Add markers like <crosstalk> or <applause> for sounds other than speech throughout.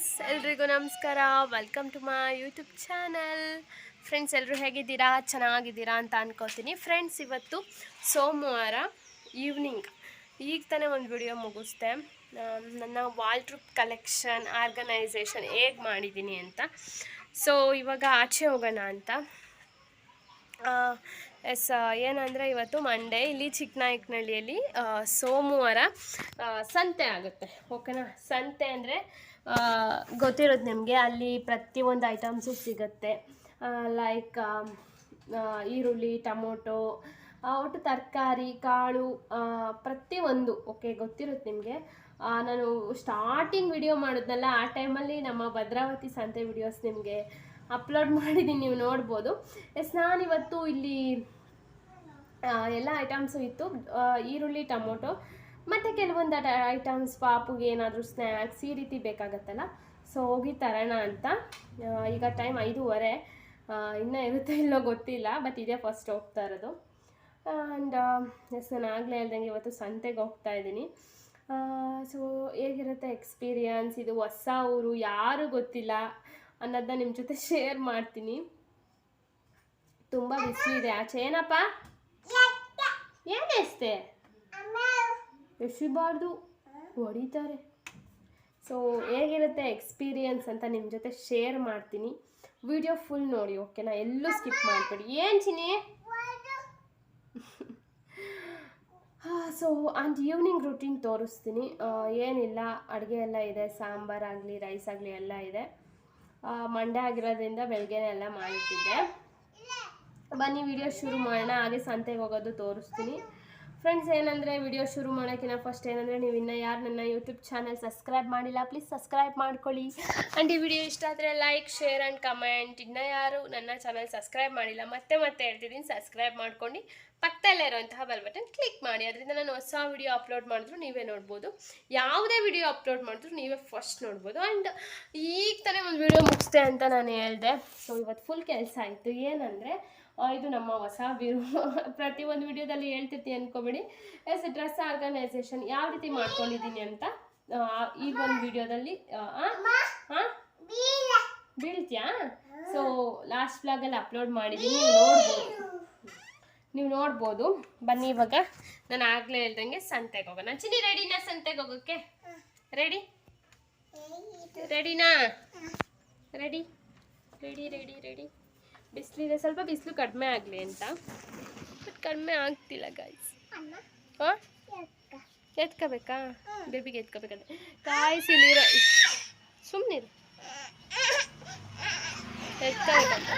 Friends, ಎಲ್ರಿಗೂ ನಮಸ್ಕಾರ. Welcome to my YouTube channel friends ಎಲ್ಲರೂ ಹೇಗಿದ್ದೀರಾ? ಚೆನ್ನಾಗಿದ್ದೀರಾ ಅಂತ ಅನ್ಕೋತೀನಿ. ಫ್ರೆಂಡ್ಸ್ ಇವತ್ತು ಸೋಮವಾರ ಈವ್ನಿಂಗ್ ಈಗ ತಾನೇ ಒಂದು ವಿಡಿಯೋ ಮುಗಿಸ್ದೆ. ನನ್ನ ವಾಲ್ ಟ್ರಿಪ್ ಕಲೆಕ್ಷನ್ ಆರ್ಗನೈಸೇಷನ್ ಹೇಗೆ ಮಾಡಿದ್ದೀನಿ ಅಂತ. ಸೊ ಇವಾಗ ಆಚೆ ಹೋಗೋಣ ಅಂತ. ಎಸ್ ಏನಂದರೆ ಇವತ್ತು ಮಂಡೇ ಇಲ್ಲಿ ಚಿಕ್ಕನಾಯಕನಹಳ್ಳಿಯಲ್ಲಿ ಸೋಮವಾರ ಸಂತೆ ಆಗುತ್ತೆ. ಓಕೆನಾ ಸಂತೆ ಅಂದರೆ ಗೊತ್ತಿರೋದು ನಿಮಗೆ, ಅಲ್ಲಿ ಪ್ರತಿಯೊಂದು ಐಟಮ್ಸು ಸಿಗುತ್ತೆ. ಲೈಕ್ ಈರುಳ್ಳಿ, ಟೊಮೊಟೊ ಒಟ್ಟು ತರಕಾರಿ, ಕಾಳು ಪ್ರತಿಯೊಂದು ಓಕೆ ಗೊತ್ತಿರುತ್ತೆ ನಿಮಗೆ? ನಾನು ಸ್ಟಾರ್ಟಿಂಗ್ ವಿಡಿಯೋ ಮಾಡಿದ್ನಲ್ಲ, ಆ ಟೈಮಲ್ಲಿ ನಮ್ಮ ಭದ್ರಾವತಿ ಸಂತೆ ವಿಡಿಯೋಸ್ ನಿಮಗೆ ಅಪ್ಲೋಡ್ <laughs> ಮಾಡಿದ್ದೀನಿ ನೀವು ನೋಡ್ಬೋದು. ಎಸ್ ನಾನಿವತ್ತು ಇಲ್ಲಿ ಎಲ್ಲ ಐಟಮ್ಸು ಇತ್ತು. ಈರುಳ್ಳಿ, ಟೊಮೊಟೊ ಮತ್ತು ಕೆಲವೊಂದು ಐಟಮ್ಸ್ ಪಾಪುಗೆ ಏನಾದರೂ ಸ್ನ್ಯಾಕ್ಸ್ ಈ ರೀತಿ ಬೇಕಾಗತ್ತಲ್ಲ? ಸೊ ಹೋಗಿ ತರೋಣ ಅಂತ. ಈಗ ಟೈಮ್ ಐದೂವರೆ. ಇನ್ನೂ ಇರುತ್ತೆ ಇಲ್ಲೋ ಗೊತ್ತಿಲ್ಲ ಬಟ್ ಇದೇ ಫಸ್ಟ್ ಹೋಗ್ತಾ ಇರೋದು. ಆ್ಯಂಡ್ ಎಸ್ ನಾನು ಆಗಲೇ ಹೇಳ್ದಂಗೆ ಇವತ್ತು ಸಂತೆಗೆ ಹೋಗ್ತಾ ಇದ್ದೀನಿ. ಸೊ ಹೇಗಿರುತ್ತೆ ಎಕ್ಸ್ಪೀರಿಯನ್ಸ್ ಇದು ಹೊಸ ಊರು, ಯಾರು ಗೊತ್ತಿಲ್ಲ ಅನ್ನೋದನ್ನ ನಿಮ್ಮ ಜೊತೆ ಶೇರ್ ಮಾಡ್ತೀನಿ. ತುಂಬ ಬಿಸಿಲಿದೆ. ಆಚೆ ಏನಪ್ಪ? ಏನೆಸ್ತೆ ಎಸಿಬಾರ್ದು, ಹೊಡಿತಾರೆ. ಸೊ ಹೇಗಿರುತ್ತೆ ಎಕ್ಸ್ಪೀರಿಯನ್ಸ್ ಅಂತ ನಿಮ್ಮ ಜೊತೆ ಶೇರ್ ಮಾಡ್ತೀನಿ. ವಿಡಿಯೋ ಫುಲ್ ನೋಡಿ ಓಕೆನಾ ಎಲ್ಲೂ ಸ್ಕಿಪ್ ಮಾಡಿಬಿಡಿ. ಏನು ಚಿನಿ ಸೊ ಆ್ಯಂಡ್ ಈವ್ನಿಂಗ್ ರುಟೀನ್ ತೋರಿಸ್ತೀನಿ. ಏನಿಲ್ಲ, ಅಡುಗೆ ಎಲ್ಲ ಇದೆ ಸಾಂಬಾರಾಗಲಿ ರೈಸ್ ಆಗಲಿ ಎಲ್ಲ ಇದೆ. ಮಂಡೆ ಆಗಿರೋದ್ರಿಂದ ಬೆಳಗ್ಗೆನೇ ಎಲ್ಲ ಮಾಡಿಟ್ಟಿದ್ದೆ. ಬನ್ನಿ ವಿಡಿಯೋ ಶುರು ಮಾಡೋಣ. ಹಾಗೆ ಸಂತೆಗೆ ಹೋಗೋದು ತೋರಿಸ್ತೀನಿ. ಫ್ರೆಂಡ್ಸ್ ಏನಂದರೆ ವಿಡಿಯೋ ಶುರು ಮಾಡೋಕ್ಕಿಂತ ಫಸ್ಟ್ ಏನಂದರೆ ನೀವು ಇನ್ನೂ ಯಾರು ನನ್ನ ಯೂಟ್ಯೂಬ್ ಚಾನಲ್ ಸಬ್ಸ್ಕ್ರೈಬ್ ಮಾಡಿಲ್ಲ ಪ್ಲೀಸ್ ಸಬ್ಸ್ಕ್ರೈಬ್ ಮಾಡ್ಕೊಳ್ಳಿ. ಆ್ಯಂಡ್ ಈ ವಿಡಿಯೋ ಇಷ್ಟ ಆದರೆ ಲೈಕ್ ಶೇರ್ ಆ್ಯಂಡ್ ಕಮೆಂಟ್ ಇನ್ನೂ ಯಾರು ನನ್ನ ಚಾನಲ್ ಸಬ್ಸ್ಕ್ರೈಬ್ ಮಾಡಿಲ್ಲ, ಮತ್ತೆ ಮತ್ತೆ ಹೇಳ್ತಿದ್ದೀನಿ ಸಬ್ಸ್ಕ್ರೈಬ್ ಮಾಡ್ಕೊಂಡು ಪಕ್ಕದಲ್ಲೇ ಇರೋಂತಹ ಬೆಲ್ ಬಟನ್ ಕ್ಲಿಕ್ ಮಾಡಿ. ಅದರಿಂದ ನಾನು ಹೊಸ ವಿಡಿಯೋ ಅಪ್ಲೋಡ್ ಮಾಡಿದ್ರು ನೀವೇ ನೋಡ್ಬೋದು. ಯಾವುದೇ ವಿಡಿಯೋ ಅಪ್ಲೋಡ್ ಮಾಡಿದ್ರು ನೀವೇ ಫಸ್ಟ್ ನೋಡ್ಬೋದು. ಆ್ಯಂಡ್ ಈಗ ತಾನೇ ಒಂದು ವಿಡಿಯೋ ಮುಗಿಸ್ದೆ ಅಂತ ನಾನು ಹೇಳಿದೆ. ಸೊ ಇವತ್ತು ಫುಲ್ ಕೆಲಸ ಆಯಿತು. ಏನಂದರೆ ಇದು ನಮ್ಮ ಹೊಸ ಬಿರು. <laughs> ಪ್ರತಿಯೊಂದು ವಿಡಿಯೋದಲ್ಲಿ ಹೇಳ್ತಿರ್ತೀನಿ ಅನ್ಕೋಬೇಡಿ. ಎಸ್ ಡ್ರೆಸ್ ಆರ್ಗನೈಸೇಷನ್ ಯಾವ ರೀತಿ ಮಾಡ್ಕೊಂಡಿದ್ದೀನಿ ಅಂತ ಈ ಒಂದು ವಿಡಿಯೋದಲ್ಲಿ ಬೀಳ್ತ್ಯಾ? ಸೊ ಲಾಸ್ಟ್ ಬ್ಲಾಗಲ್ಲಿ ಅಪ್ಲೋಡ್ ಮಾಡಿದ್ದೀನಿ. ನೋಡ್ಬೋದು. ನೀವು ನೋಡ್ಬೋದು. ಬನ್ನಿ ಇವಾಗ. ನಾನು ಆಗಲೇ ಹೇಳ್ದಂಗೆ ಸಂತೆಗೆ ಹೋಗೋಣ. ಚಿನ್ನಿ ರೆಡಿನಾ ಸಂತೆಗೆ ಹೋಗೋಕ್ಕೆ ರೆಡಿ ರೆಡಿನಾ ರೆಡಿ ರೆಡಿ ರೆಡಿ ರೆಡಿ ಬಿಸಿಲಿದೆ. ಸ್ವಲ್ಪ ಬಿಸಿಲು ಕಡಿಮೆ ಆಗಲಿ ಅಂತ. ಬಟ್ ಕಡಿಮೆ ಆಗ್ತಿಲ್ಲ ಗಾಯ್ಸ್ ಹಾಂ? ಎತ್ಕೋಬೇಕಾ? ಬೇಬಿಗೆ ಎತ್ಕೋಬೇಕಂದ್ರೆ. ಕಾಯಿಸಿಲಿರೋ ಸುಮ್ಮನಿರು ಎತ್ಕೋಬೇಕಂತ.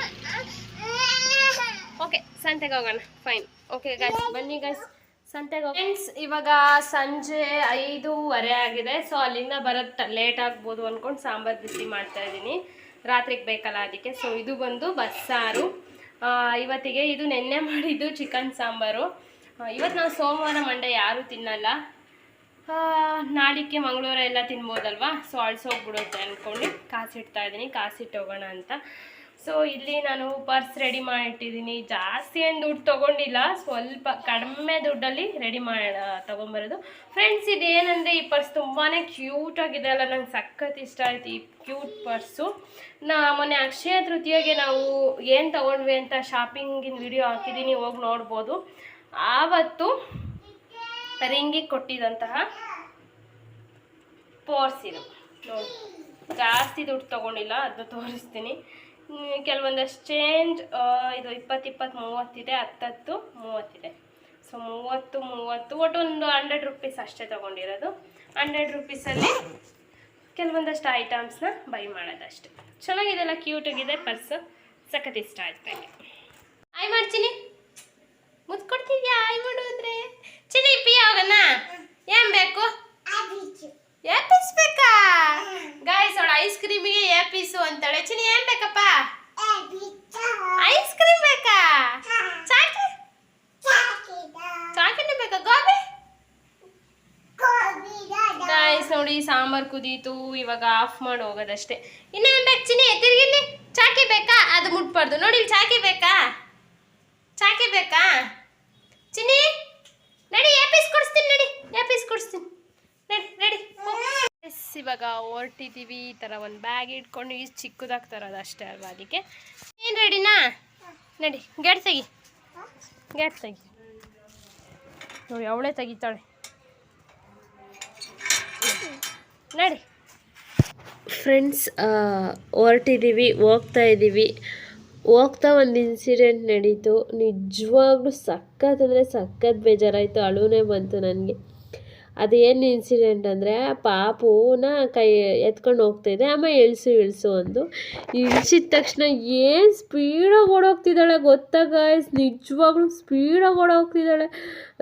ಓಕೆ ಸಂತೆಗೆ ಹೋಗೋಣ. ಫೈನ್ ಓಕೆ ಗಾಯ್ಸ್ ಬನ್ನಿ ಗಾಯ್ಸ್ ಸಂತೆಗೆ ಫ್ರೆಂಡ್ಸ್ ಇವಾಗ ಸಂಜೆ ಐದೂವರೆ ಆಗಿದೆ. ಸೊ ಅಲ್ಲಿಂದ ಬರೋದು ಲೇಟ್ ಆಗ್ಬೋದು ಅಂದ್ಕೊಂಡು ಸಾಂಬಾರು ಬಿಸಿ ಮಾಡ್ತಾ ಇದ್ದೀನಿ. ರಾತ್ರಿಗೆ ಬೇಕಲ್ಲ ಅದಕ್ಕೆ. ಸೊ ಇದು ಬಂದು ಬಸ್ಸಾರು. ಇವತ್ತಿಗೆ ಇದು ನೆನ್ನೆ ಮಾಡಿದ್ದು ಚಿಕನ್ ಸಾಂಬಾರು. ಇವತ್ತು ನಾವು ಸೋಮವಾರ ಮಂಡೆ ಯಾರೂ ತಿನ್ನಲ್ಲ. ನಾಡಿಕ್ಕೆ ಮಂಗಳವಾರ ಎಲ್ಲ ತಿನ್ಬೋದಲ್ವಾ? ಸೊ ಅಳ್ಸೋಗ್ಬಿಡುತ್ತೆ ಅಂದ್ಕೊಂಡು ಕಾಸಿಡ್ತಾ ಇದ್ದೀನಿ. ಕಾಸಿಟ್ಟು ಹೋಗೋಣ ಅಂತ. ಸೊ ಇಲ್ಲಿ ನಾನು ಪರ್ಸ್ ರೆಡಿ ಮಾಡಿಟ್ಟಿದ್ದೀನಿ. ಜಾಸ್ತಿ ಏನು ದುಡ್ಡು ತೊಗೊಂಡಿಲ್ಲ. ಸ್ವಲ್ಪ ಕಡಿಮೆ ದುಡ್ಡಲ್ಲಿ ರೆಡಿ ಮಾಡ, ತೊಗೊಂಬರೋದು. ಫ್ರೆಂಡ್ಸ್ ಇದೇನಂದರೆ ಈ ಪರ್ಸ್ ತುಂಬಾ ಕ್ಯೂಟ್ ಆಗಿದೆ ಅಲ್ಲ. ನಂಗೆ ಸಖತ್ ಇಷ್ಟ ಆಯ್ತು ಈ ಕ್ಯೂಟ್ ಪರ್ಸು. ನಾ ಮೊನ್ನೆ ಅಕ್ಷಯ ತೃತೀಯಗೆ ನಾವು ಏನು ತೊಗೊಂಡ್ವಿ ಅಂತ ಶಾಪಿಂಗಿನ ವಿಡಿಯೋ ಹಾಕಿದ್ದೀನಿ ಹೋಗಿ ನೋಡ್ಬೋದು. ಆವತ್ತು ರಿಂಗಿಗೆ ಕೊಟ್ಟಿದಂತಹ ಪರ್ಸ್ ಇದು. ನೋಡಿ, ಜಾಸ್ತಿ ದುಡ್ಡು ತೊಗೊಂಡಿಲ್ಲ ಅದನ್ನ ತೋರಿಸ್ತೀನಿ. ಕೆಲವೊಂದಷ್ಟು ಚೇಂಜ್ ಇದು ಇಪ್ಪತ್ತು ಇಪ್ಪತ್ತು ಮೂವತ್ತಿದೆ ಹತ್ತತ್ತು ಮೂವತ್ತಿದೆ ಸೊ ಮೂವತ್ತು ಮೂವತ್ತು, ಒಟ್ಟು ಒಂದು ಹಂಡ್ರೆಡ್ ರುಪೀಸ್ ಅಷ್ಟೇ ತೊಗೊಂಡಿರೋದು. ಹಂಡ್ರೆಡ್ ರುಪೀಸಲ್ಲಿ ಕೆಲವೊಂದಷ್ಟು ಐಟಮ್ಸ್ನ ಬೈ ಮಾಡೋದಷ್ಟೆ. ಚೆನ್ನಾಗಿದೆಲ್ಲ ಕ್ಯೂಟಾಗಿದೆ ಪರ್ಸ್ ಸಖತ್ ಇಷ್ಟ ಆಯ್ತು ನನಗೆ ಆಯ್ ಮಾಡ್ತೀನಿ ಮುತ್ಕೊಡ್ತಿದ್ಯಾ ಆಯ್ ಮಾಡು ಅಂದರೆ. ಚಿನಿ ಪಿ ಆಗೋಣ ಏನು ಬೇಕು? ಏ ಪೀಸ್ ಬೇಕಾ ಗಾಯ್ಸ್ ಅವಳ ಐಸ್ ಕ್ರೀಮಿಗೆ ಏಪಿಸು ಪೀಸು ಅಂತಾಳೆ. ಚಿನಿ ಏನ್ ಬೇಕಪ್ಪ? ಐಸ್ ಕ್ರೀಮ್ ಬೇಕಾ? ಚಾಕಿ ಚಾಕಿನೇ ಬೇಕಾ? ಗೋಬಿ? ಗಾಯ್ಸ್ ನೋಡಿ, ಸಾಂಬಾರ್ ಕುದೀತು. ಇವಾಗ ಆಫ್ ಮಾಡಿ ಹೋಗೋದಷ್ಟೇ. ಇನ್ನೇನ್ ಬೇಕು ಚಿನಿ ತಿರ್ಗಿಲ್ಲಿ ಚಾಕಿ ಬೇಕಾ? ಅದು ಮುಟ್ಬಾರ್ದು. ನೋಡಿ, ಇಲ್ಲಿ ಚಾಕಿ ಬೇಕಾ? ಚಾಕಿ ಬೇಕಾ? ಚಿನಿ ನಡಿ ಎ ಪೀಸ್ ಕೊಡಿಸ್ತೀನಿ, ನಡಿ. ಎ ಪೀಸ್ ಕೊಡಿಸ್ತೀನಿ. ರೆಡಿ ಎಸ್ ಇವಾಗ ಹೊರಟಿದ್ದೀವಿ ಈ ಥರ ಒಂದು ಬ್ಯಾಗ್ ಇಟ್ಕೊಂಡು ಈ ಚಿಕ್ಕದಾಗಿ ತರೋದು ಅಷ್ಟೇ ಅಲ್ವಾ ಅದಕ್ಕೆ? ಏನು ರೆಡಿನಾ ನಡಿ ಗೇಟ್ ತೆಗಿ. ಗೇಟ್ ತೆಗಿ. ನೋಡಿ, ಅವಳೇ ತೆಗಿತಾಳೆ. ನಡಿ. ಫ್ರೆಂಡ್ಸ್ ಹೊರಟಿದ್ದೀವಿ ಹೋಗ್ತಾ ಇದ್ದೀವಿ ಹೋಗ್ತಾ ಒಂದು ಇನ್ಸಿಡೆಂಟ್ ನಡೀತು. ನಿಜವಾಗ್ಲೂ ಸಖತ್ ಅಂದರೆ ಸಖತ್ ಬೇಜಾರಾಯಿತು. ಅಳುನೇ ಬಂತು ನನಗೆ. ಅದೇನು ಇನ್ಸಿಡೆಂಟ್ ಅಂದರೆ ಪಾಪುನ ಕೈ ಎತ್ಕೊಂಡು ಹೋಗ್ತಾಯಿದ್ದೆ ಅಮ್ಮ ಇಳಿಸು ಇಳಿಸು ಅಂದು. ಇಳಿಸಿದ ತಕ್ಷಣ ಏನು ಸ್ಪೀಡಾಗಿ ಓಡೋಗ್ತಿದ್ದಾಳೆ ಗೊತ್ತಾ ಗಾಯ್ಸ್ ನಿಜವಾಗ್ಲೂ ಸ್ಪೀಡಾಗಿ ಓಡೋಗ್ತಿದ್ದಾಳೆ.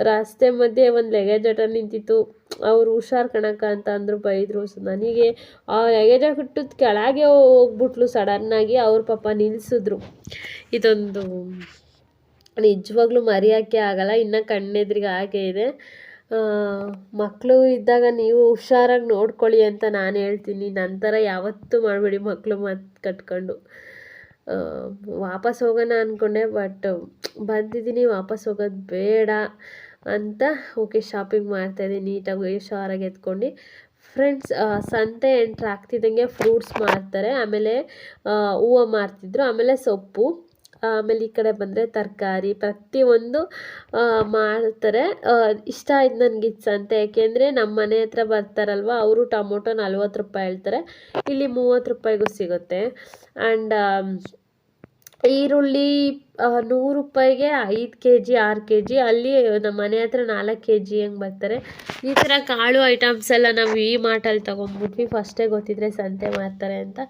ರಸ್ತೆ ಮಧ್ಯೆ ಒಂದು ಲಗೇಜ್ ಆಟ ನಿಂತಿತ್ತು. ಅವರು ಹುಷಾರು ಕಣಕ್ಕ ಅಂತ ಅಂದರು, ಬೈದರು. ಸೊ ನನಗೆ ಆ ಲಗೇಜ್ ಬಿಟ್ಟು ಕೆಳಗೆ ಹೋಗ್ಬಿಟ್ಲು ಸಡನ್ನಾಗಿ ಅವ್ರ ಪಾಪ ನಿಲ್ಲಿಸಿದ್ರು ಇದೊಂದು ನಿಜವಾಗ್ಲೂ ಮರೆಯೋಕ್ಕೆ ಆಗಲ್ಲ. ಇನ್ನೂ ಕಣ್ಣೆದ್ರಿಗೆ ಹಾಗೆ ಇದೆ. ಮಕ್ಕಳು ಇದ್ದಾಗ ನೀವು ಹುಷಾರಾಗಿ ನೋಡ್ಕೊಳ್ಳಿ ಅಂತ ನಾನು ಹೇಳ್ತೀನಿ. ನಂತರ ಯಾವತ್ತೂ ಮಾಡಬೇಡಿ ಮಕ್ಕಳು ಮಾತು ಕಟ್ಕೊಂಡು. ವಾಪಸ್ ಹೋಗೋಣ ಅಂದ್ಕೊಂಡೆ ಬಟ್ ಬಂದಿದ್ದೀನಿ, ವಾಪಸ್ ಹೋಗೋದು ಬೇಡ ಅಂತ ಓಕೆ ಶಾಪಿಂಗ್ ಮಾಡ್ತಾಯಿದ್ದೀನಿ ನೀಟಾಗಿ ಹುಷಾರಾಗಿ ಎತ್ಕೊಂಡು. ಫ್ರೆಂಡ್ಸ್ ಸಂತೆ ಎಂಟ್ರ್ ಆಗ್ತಿದ್ದಂಗೆ ಫ್ರೂಟ್ಸ್ ಮಾರ್ತಾರೆ. ಆಮೇಲೆ ಹೂವು ಮಾರ್ತಿದ್ರು. ಆಮೇಲೆ ಸೊಪ್ಪು. ಆಮೇಲೆ ಈ ಕಡೆ ಬಂದರೆ ತರಕಾರಿ, ಪ್ರತಿಯೊಂದು ಮಾಡ್ತಾರೆ. ಇಷ್ಟ ಆಯ್ತು ನನಗೆ ಇದು ಸಂತೆ. ಯಾಕೆಂದರೆ ನಮ್ಮ ಮನೆ ಹತ್ರ ಬರ್ತಾರಲ್ವ, ಅವರು ಟೊಮೊಟೊ ನಲ್ವತ್ತು ರೂಪಾಯಿ ಹೇಳ್ತಾರೆ. ಇಲ್ಲಿ ಮೂವತ್ತು ರೂಪಾಯಿಗೂ ಸಿಗುತ್ತೆ. ಆ್ಯಂಡ್ ಈರುಳ್ಳಿ ನೂರು ರೂಪಾಯಿಗೆ ಐದು ಕೆ ಜಿ ಆರು ಕೆ ಜಿ ಅಲ್ಲಿ ನಮ್ಮ ಮನೆ ಹತ್ರ ನಾಲ್ಕು ಕೆ ಜಿ ಹೆಂಗೆ ಬರ್ತಾರೆ. ಈ ಥರ ಕಾಳು ಐಟಮ್ಸ್ ಎಲ್ಲ ನಾವು ಈ ಮಾರ್ಟಲ್ಲಿ ತೊಗೊಂಡ್ಬಿಟ್ವಿ. ಫಸ್ಟೇ ಗೊತ್ತಿದ್ರೆ ಸಂತೆ ಮಾಡ್ತಾರೆ ಅಂತ.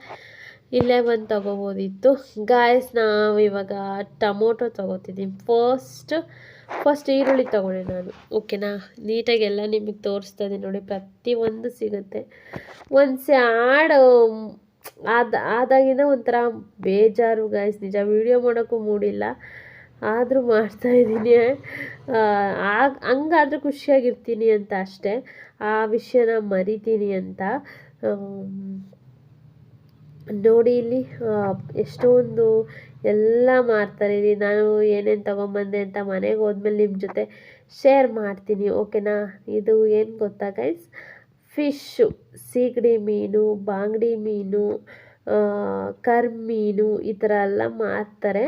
ಇಲ್ಲೇ ಬಂದು ತೊಗೋಬೋದಿತ್ತು. ಗಾಯ್ಸ್ ನಾವು ಇವಾಗ ಟೊಮೊಟೊ ತೊಗೋತಿದ್ದೀನಿ ಫಸ್ಟ್ ಫಸ್ಟ್ ಈರುಳ್ಳಿ ತೊಗೊಂಡೆ ನಾನು. ಓಕೆನಾ ನೀಟಾಗಿ ಎಲ್ಲ ನಿಮಗೆ ತೋರಿಸ್ತಾ ಇದ್ದೀನಿ ನೋಡಿ, ಪ್ರತಿಯೊಂದು ಸಿಗುತ್ತೆ. ಒಂದು ಸ್ಯಾಡ್ ಆದ, ಆದಾಗಿಂದ ಒಂಥರ ಬೇಜಾರು ಗಾಯ್ಸ್ ನಿಜ ವೀಡಿಯೋ ಮಾಡೋಕ್ಕೂ ಮೂಡಿಲ್ಲ. ಆದರೂ ಮಾಡ್ತಾಯಿದ್ದೀನಿ ಆಗ, ಹಂಗಾದ್ರೂ ಖುಷಿಯಾಗಿರ್ತೀನಿ ಅಂತ ಅಷ್ಟೇ. ಆ ವಿಷಯನ ಮರಿತೀನಿ ಅಂತ. ನೋಡಿ ಇಲ್ಲಿ ಎಷ್ಟೊಂದು ಎಲ್ಲ ಮಾಡ್ತಾರೆ. ಇಲ್ಲಿ ನಾನು ಏನೇನು ತೊಗೊಂಬಂದೆ ಅಂತ ಮನೆಗೆ ಹೋದ್ಮೇಲೆ ನಿಮ್ಮ ಜೊತೆ ಶೇರ್ ಮಾಡ್ತೀನಿ ಓಕೆನಾ ಇದು ಏನು ಗೊತ್ತಾ ಗೈಸ್ ಫಿಶ್ಶು ಸೀಗಡಿ ಮೀನು, ಬಾಂಗ್ಡಿ ಮೀನು ಕರ್ ಮೀನು ಈ ಥರ ಎಲ್ಲ ಮಾರ್ತಾರೆ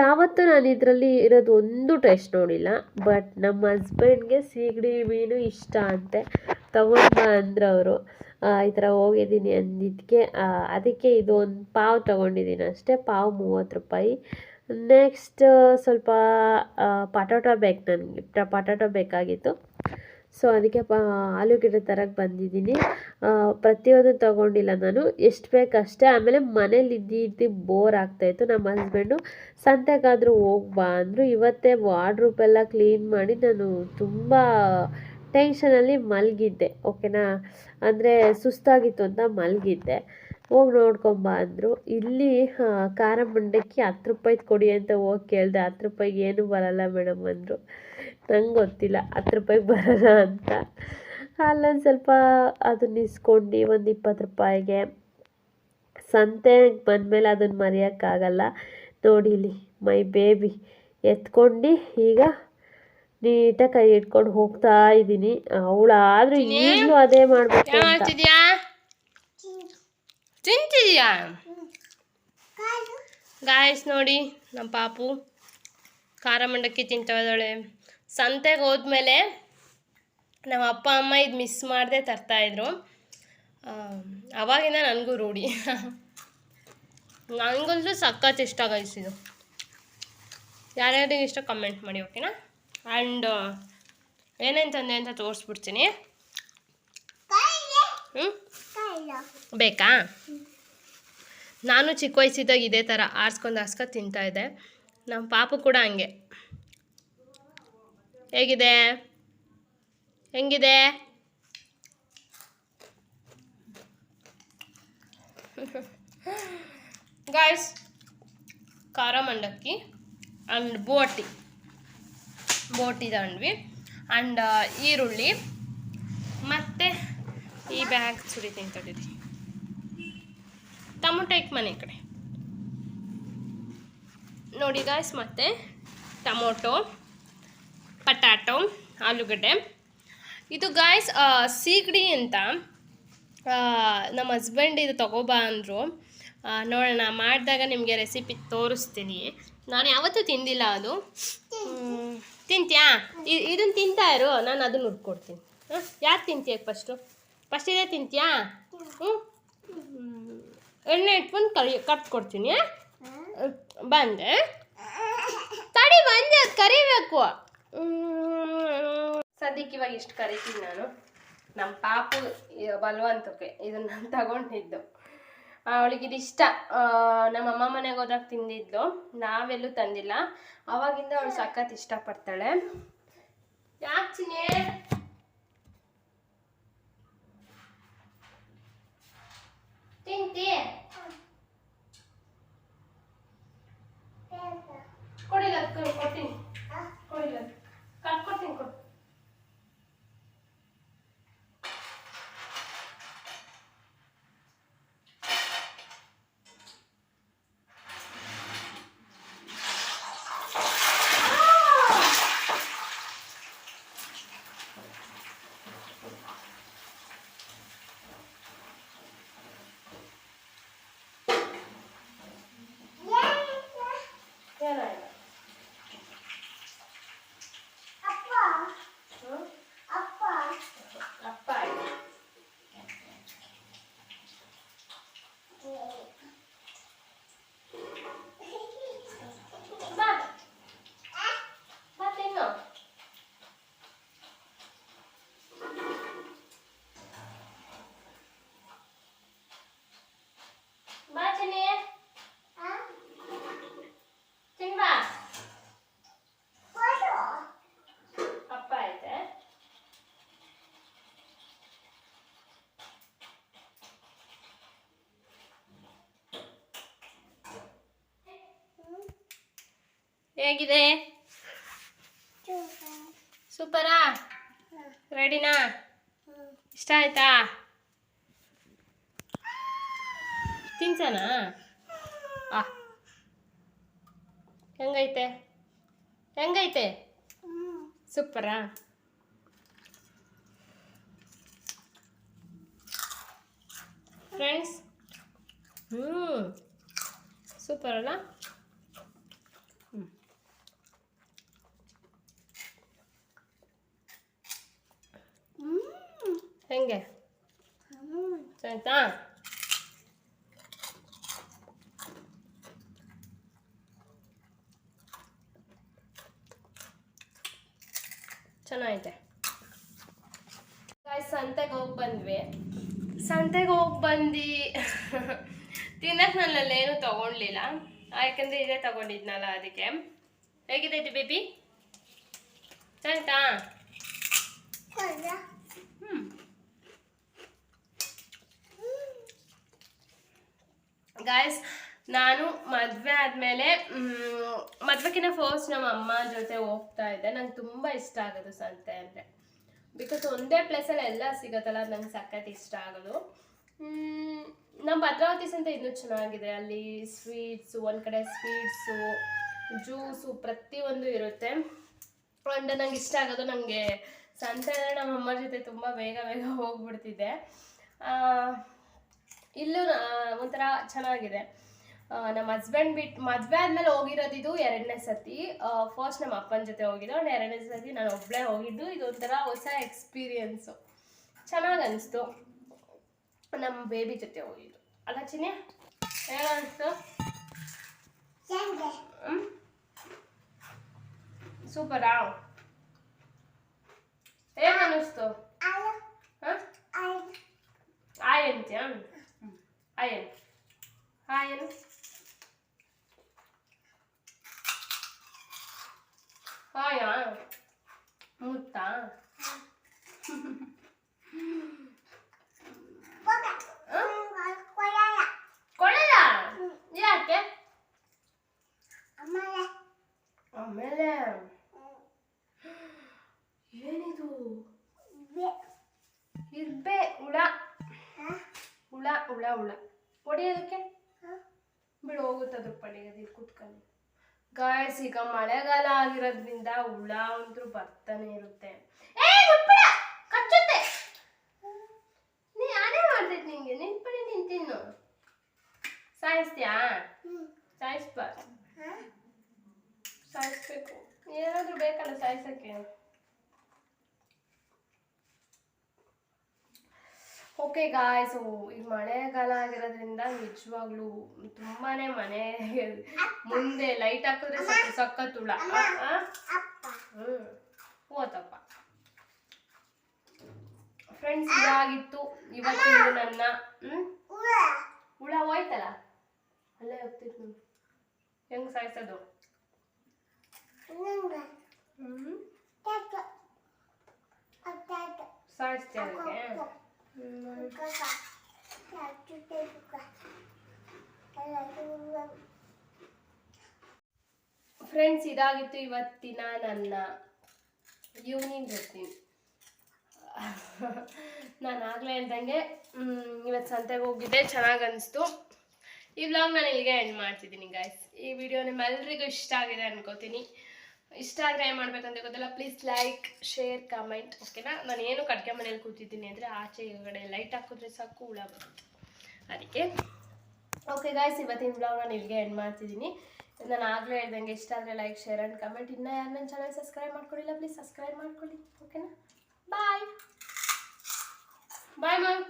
ಯಾವತ್ತೂ ನಾನು ಇದರಲ್ಲಿ ಇರೋದು ಒಂದು ಟೇಸ್ಟ್ ನೋಡಿಲ್ಲ ಬಟ್ ನಮ್ಮ ಹಸ್ಬೆಂಡ್ಗೆ ಸೀಗಡಿ ಮೀನು ಇಷ್ಟ ಅಂತೆ. ತಗೊಂಡ್ಬಾ ಅಂದ್ರೆ ಅವರು. ಈ ಥರ ಹೋಗಿದ್ದೀನಿ ಅಂದಿದ್ದಕ್ಕೆ ಅದಕ್ಕೆ ಇದು ಒಂದು ಪಾವ್ ತೊಗೊಂಡಿದ್ದೀನಿ ಅಷ್ಟೇ, ಪಾವ್ ಮೂವತ್ತು ರೂಪಾಯಿ. ನೆಕ್ಸ್ಟ್ ಸ್ವಲ್ಪ ಪಟಾಟೊ ಬೇಕು ನನಗೆ ಪಟಾಟೊ ಬೇಕಾಗಿತ್ತು. ಸೊ ಅದಕ್ಕೆ ಪ ಆಲೂಗೆಡ್ಡೆ ತರಕ್ಕೆ ಬಂದಿದ್ದೀನಿ. ಪ್ರತಿಯೊಂದು ತೊಗೊಂಡಿಲ್ಲ ನಾನು, ಎಷ್ಟು ಬೇಕಷ್ಟೇ, ಆಮೇಲೆ ಮನೇಲಿ ಇದ್ದಿದ್ದು ಬೋರ್ ಆಗ್ತಾಯಿತ್ತು ನಮ್ಮ ಹಸ್ಬೆಂಡು ಸಂತೆಗಾದರೂ ಹೋಗ್ಬಾ ಅಂದರು. ಇವತ್ತೇ ವಾರ್ಡ್ರೂಪೆಲ್ಲ ಕ್ಲೀನ್ ಮಾಡಿ ನಾನು ತುಂಬ ಟೆನ್ಷನಲ್ಲಿ ಮಲಗಿದ್ದೆ ಓಕೆನಾ ಅಂದರೆ ಸುಸ್ತಾಗಿತ್ತು ಅಂತ ಮಲಗಿದ್ದೆ. ಹೋಗಿ ನೋಡ್ಕೊಂಬ ಅಂದರು. ಇಲ್ಲಿ ಖಾರ ಮಂಡಕ್ಕಿ ಹತ್ತು ರೂಪಾಯ್ದು ಕೊಡಿ ಅಂತ ಹೋಗಿ ಕೇಳಿದೆ. ಹತ್ತು ರೂಪಾಯಿಗೆ ಏನೂ ಬರಲ್ಲ ಮೇಡಮ್ ಅಂದರು. ನಂಗೆ ಗೊತ್ತಿಲ್ಲ, ಹತ್ತು ರೂಪಾಯಿಗೆ ಬರಲ್ಲ ಅಂತ. ಅಲ್ಲೊಂದು ಸ್ವಲ್ಪ ಅದನ್ನ ಇಸ್ಕೊಂಡು ಒಂದು ಇಪ್ಪತ್ತು ರೂಪಾಯಿಗೆ. ಸಂತೆಗೆ ಬಂದಮೇಲೆ ಅದನ್ನು ಮರೆಯೋಕ್ಕಾಗಲ್ಲ. ನೋಡಿಲಿ ಮೈ ಬೇಬಿ ಎತ್ಕೊಂಡು, ಈಗ ನೀಟಾಗಿ ಕೈ ಇಟ್ಕೊಂಡು ಹೋಗ್ತಾ ಇದ್ದೀನಿ. ಅವಳಾದ್ರೂ ಈಗಲೂ ಅದೇ ಮಾಡಬೇಕು ಮಾಡ್ತಿದ್ಯಾ? ತಿಂತಿದ್ಯಾ? ಗಾಯಸ್ ನೋಡಿ ನಮ್ಮ ಪಾಪು ಖಾರ ಮಂಡಕ್ಕಿ ತಿಂತಾ ಇದ್ದಾಳೆ ಸಂತೆಗೆ ಹೋದ್ಮೇಲೆ ನಮ್ಮ ಅಪ್ಪ ಅಮ್ಮ ಇದು ಮಿಸ್ ಮಾಡದೆ ತರ್ತಾಯಿದ್ರು ಅವಾಗಿಂದ ನನಗೂ ರೂಢಿ. ನನಗಂತೂ ಸಖತ್ ಇಷ್ಟ ಗೈಸ್ ಇದು. ಯಾರ್ಯಾರಿಗೆ ಇಷ್ಟ ಕಮೆಂಟ್ ಮಾಡಿ ಓಕೆನಾ ಆ್ಯಂಡ್ ಏನೇನು ತಂದೆ ಅಂತ ತೋರಿಸ್ಬಿಡ್ತೀನಿ. ಹ್ಞೂ ಬೇಕಾ? ನಾನು ಚಿಕ್ಕ ವಯಸ್ಸಿದ್ದಾಗ ಇದೇ ಥರ ಆರ್ಸ್ಕೊಂಡು ತಿಂತಾ ತಿಂತಾಯಿದ್ದೆ ನಮ್ಮ ಪಾಪು ಕೂಡ ಹಂಗೆ. ಹೇಗಿದೆ? ಹೆಂಗಿದೆ? <laughs> ಗಾಯ್ಸ್ ಖಾರ ಮಂಡಕ್ಕಿ ಆ್ಯಂಡ್ ಬೋಟಿ ಬೋಟಿ ತಗೊಂಡ್ವಿ ಆ್ಯಂಡ್ ಈರುಳ್ಳಿ. ಮತ್ತು ಈ ಬ್ಯಾಗ್ ಸುರಿತೀನಿ ತಡೀರಿ ಟೊಮೊಟೊ ಇಕ್ ಮನೆ ಕಡೆ. ನೋಡಿ ಗಾಯ್ಸ್ ಮತ್ತೆ ಟೊಮೊಟೊ ಪಟಾಟೊ ಆಲೂಗಡ್ಡೆ. ಇದು ಗಾಯ್ಸ್ ಸೀಗಡಿ ಅಂತ ನಮ್ಮ ಹಸ್ಬೆಂಡ್ ಇದು ತಗೋಬಾ ಅಂದರು. ನೋಡೋಣ, ಮಾಡಿದಾಗ ನಿಮಗೆ ರೆಸಿಪಿ ತೋರಿಸ್ತೀನಿ. ನಾನು ಯಾವತ್ತೂ ತಿಂದಿಲ್ಲ ಅದು. ತಿಂತ್ಯಾ? ಇದನ್ನು ತಿಂತಾ ಇರು, ನಾನು ಅದನ್ನು ಹುಡ್ಕೊಡ್ತೀನಿ ಹಾಂ? ಯಾರು ತಿಂತೀಯ ಫಸ್ಟು ಫಸ್ಟ್ ಇದೇ ತಿಂತೀಯಾ? ಹ್ಞೂ. ಎಣ್ಣೆ ಇಟ್ಕೊಂಡು ಕರಿ ಕಟ್ ಕೊಡ್ತೀನಿ ಬಂದೆ. ತಡಿ, ಬಂದೆ ಕರಿಬೇಕು. ಸದ್ಯಕ್ಕೆ ಇವಾಗ ಇಷ್ಟು ಕರಿತೀನಿ ನಾನು. ನಮ್ಮ ಪಾಪು ಬಲವಂತಕ್ಕೆ ಇದನ್ನು ನಾನು ತಗೊಂಡಿದ್ದು. ಅವಳಿಗೆ ಇದಿಷ್ಟ ಆ, ನಮ್ಮ ಅಮ್ಮ ಮನೆಗೆ ಹೋದಾಗ ತಿಂದಿದ್ಲು. ನಾವೆಲ್ಲೂ ತಂದಿಲ್ಲ. ಅವಾಗಿಂದ ಅವಳು ಸಖತ್ ಇಷ್ಟಪಡ್ತಾಳೆ. ಯಾಕೆ ಚಿನ್ನೆ? ಕೊಡಿಲ್ಲ ಕೊಡ್ತೀನಿ. ಕೊಡಿಲ್ಲ ಅದ್. ಕಟ್ಕೊಡ್ತೀನಿ ಕೊಡು ಏನಾಯ್ತು ಹ್ಮ್? ಅಪ್ಪ ಆಯ್ತು ಬಾ ಬಾ ತಿನ್ನು ಬಾ ಚಿನ್ನಿ ತಿನ್ ಬಾ ಅಪ್ಪ ಐತೆ ಹೇಗಿದೆ? ಸೂಪರಾ? ರೆಡಿನಾ? ಇಷ್ಟ ಆಯ್ತಾ? ತಿನ್ಸನಾ? ಹೆಂಗೈತೆ? ಹೆಂಗೈತೆ? ಸೂಪರಾ? ಫ್ರೆಂಡ್ಸ್ ಹ್ಞೂ ಸೂಪರ್ ಅಲ್ಲ ಹ್ಮ್. ಹೆಂಗೆ ಆಯ್ತಾ ಚೆನ್ನಾಗಿದೆ ಸಂತೆಗೆ ಹೋಗಿ ಬಂದ್ವಿ. ಸಂತೆಗೆ ಹೋಗಿ ಬಂದು <laughs> ತಿನ್ನಕ್ಕೆ ನಾನು ಅಲ್ಲೇನು ತಗೊಳ್ಲಿಲ್ಲ ಯಾಕಂದ್ರೆ ಇದೇ ತಗೊಂಡಿದ್ನಲ್ಲ ಅದಕ್ಕೆ. ಹೇಗಿದೆ ಬೇಬಿ ಚೆನ್ನಾಯ್ತಾ ಹ್ಞೂ ಗಾಯ್ಸ್ ನಾನು ಮದುವೆ ಆದಮೇಲೆ ಮದುವೆಕಿನ ಫಸ್ಟ್ ನಮ್ಮ ಅಮ್ಮ ಜೊತೆ ಹೋಗ್ತಾ ಇದ್ದೆ. ನಂಗೆ ತುಂಬ ಇಷ್ಟ ಆಗೋದು ಸಂತೆ ಅಂದರೆ. ಬಿಕಾಸ್ ಒಂದೇ ಪ್ಲೇಸಲ್ಲಿ ಎಲ್ಲ ಸಿಗುತ್ತಲ್ಲ ನಂಗೆ ಸಖತ್ ಇಷ್ಟ ಆಗೋದು. ನಮ್ಮ ಭದ್ರಾವತಿ ಸಂತೆ ಇನ್ನೂ ಚೆನ್ನಾಗಿದೆ. ಅಲ್ಲಿ ಸ್ವೀಟ್ಸು ಒಂದು ಕಡೆ ಸ್ವೀಟ್ಸು ಜ್ಯೂಸು ಪ್ರತಿಯೊಂದು ಇರುತ್ತೆ. ಅಂಡ್ ನಂಗೆ ಇಷ್ಟ ಆಗೋದು ನನಗೆ ಸಂತೆ ಅಂದರೆ ನಮ್ಮ ಅಮ್ಮ ಜೊತೆ ತುಂಬ ಬೇಗ ಬೇಗ ಹೋಗ್ಬಿಡ್ತಿದ್ದೆ. ಇಲ್ಲೂ ಒಂಥರ ಚೆನ್ನಾಗಿದೆ. ನಮ್ಮ ಹಸ್ಬೆಂಡ್ ಬಿಟ್ಟು ಮದುವೆ ಆದಮೇಲೆ ಹೋಗಿರೋದು ಇದು ಎರಡನೇ ಸತಿ. ಫಸ್ಟ್ ನಮ್ಮ ಅಪ್ಪನ ಜೊತೆ ಹೋಗಿದ್ದು ಆ್ಯಂಡ್ ಎರಡನೇ ಸತಿ ನಾನು ಒಬ್ಬಳೇ ಹೋಗಿದ್ದು. ಇದೊಂಥರ ಹೊಸ ಎಕ್ಸ್ಪೀರಿಯನ್ಸು ಚೆನ್ನಾಗಿ ಅನಿಸ್ತು. ನಮ್ಮ ಬೇಬಿ ಜೊತೆ ಹೋಗಿದ್ದು. ಅಲ್ಲ ಚಿನ್ನಿ ಏನಿಸ್ತು ಸೂಪರಾ ಹೇಗೆ ಅನ್ನಿಸ್ತು ಹಾಂ? ಆಯ್ ಅಂತ್ಯಾ? ಆಯನ್ ಆಯನ್ ಹಾಯಾ ಮುತ್ತಾ ಕೊಡಲ್ಲ ಯಾಕೆ ಆಮೇಲೆ ಏನಿದು ಇರ್ಬೆ ಹುಳ ಹುಳ ಹುಳ ಹುಳ ಹೊಡಿಯೋದಕ್ಕೆ? ಬಿಡು ಹೋಗುತ್ತದ್ರ ಪಳಿಗೆ ಇಲ್ಲಿ ಕುತ್ಕೊಂಡು ಗಾಯಸ್ ಈಗ ಮಳೆಗಾಲ ಆಗಿರೋದ್ರಿಂದ ಹುಳ ಅಂತೂ ಬರ್ತಾನೆ ಇರುತ್ತೆ. ನಿಂಗೆ ನೆನ್ಪಡಿ ನೀನ್ ತಿನ್ನು ಸಾಯಿಸ್ತೀಯಾ ಸಾಯಿಸ್ಬಾರ್ದು ಸಾಯಿಸ್ಬೇಕು. ಏನಾದ್ರೂ ಬೇಕಲ್ಲ ಸಾಯಿಸಕ್ಕೆ. ಓಕೆ ಗಾಯ್ಸು ಈ ಮಳೆಗಾಲ ಆಗಿರೋದ್ರಿಂದ ನಿಜವಾಗ್ಲೂ ತುಂಬಾನೇ ಮನೆ ಮುಂದೆ ಲೈಟ್ ಹಾಕಿದ್ರೆ ಸಖತ್ ಹುಳ ಹ್ಞೂ ಓತಪ್ಪ ಫ್ರೆಂಡ್ಸ್ ಇದಾಗಿತ್ತು. ಇವತ್ತು ನನ್ನ ಹುಳ ಹೋಯ್ತಲ್ಲ? ಅಲ್ಲೇ ಹೋಗ್ತಿತ್ತು ಹೆಂಗ್ ಸಾಯಿಸೋದು? ಸಾಯಿಸ್ತೀಯ ಅದಕ್ಕೆ? ಹ್ಮ್. ಫ್ರೆಂಡ್ಸ್ ಇದಾಗಿತ್ತು ಇವತ್ತಿನ ನನ್ನ ಈವ್ನಿಂಗ್ ರೂಟೀನ್ ನಾನು ಆಗಲೇ ಹೇಳ್ದಂಗೆ ಇವತ್ತು ಸಂತೆಗೆ ಹೋಗಿದ್ದೆ, ಚೆನ್ನಾಗಿ ಅನಿಸ್ತು. ಈ ವ್ಲಾಗ್ ನಾನು ಇಲ್ಲಿಗೆ ಎಂಡ್ ಮಾಡ್ತಿದ್ದೀನಿ ಗಾಯ್ಸ್ ಈ ವಿಡಿಯೋ ನಿಮ್ಮೆಲ್ರಿಗೂ ಇಷ್ಟ ಆಗಿದೆ ಅನ್ಕೋತೀನಿ. ಇಷ್ಟ ಆದರೆ ಏನು ಮಾಡಬೇಕಂತ ಗೊತ್ತಲ್ಲ ಪ್ಲೀಸ್ ಲೈಕ್ ಶೇರ್ ಕಮೆಂಟ್ ಓಕೆನಾ ನಾನು ಏನು ಕಟ್ಕೆ ಮನೇಲಿ ಕೂತಿದ್ದೀನಿ ಅಂದರೆ ಆಚೆ ಹೊರಗಡೆ ಲೈಟ್ ಹಾಕಿದ್ರೆ ಸಾಕು ಹುಳ ಬರುತ್ತೆ. ಅದಕ್ಕೆ. ಓಕೆ ಗಾಯ್ಸ್ ಇವತ್ತಿನ ಬ್ಲಾಗ್ ನಾನು ಇಲ್ಲಿಗೆ ಎಂಡ್ ಮಾಡ್ತಿದ್ದೀನಿ. ನಾನು ಆಗಲೇ ಹೇಳ್ದಂಗೆ ಇಷ್ಟ ಆದರೆ ಲೈಕ್ ಶೇರ್ ಆ್ಯಂಡ್ ಕಮೆಂಟ್ ಇನ್ನೂ ಯಾರು ನನ್ನ ಚಾನಲ್ ಸಬ್ಸ್ಕ್ರೈಬ್ ಮಾಡ್ಕೊಳ್ಳಿಲ್ಲ ಪ್ಲೀಸ್ ಸಬ್ಸ್ಕ್ರೈಬ್ ಮಾಡ್ಕೊಳ್ಳಿ. ಓಕೆನಾ ಬಾಯ್ ಬಾಯ್ ಮ್ಯಾಮ್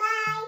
ಬಾಯ್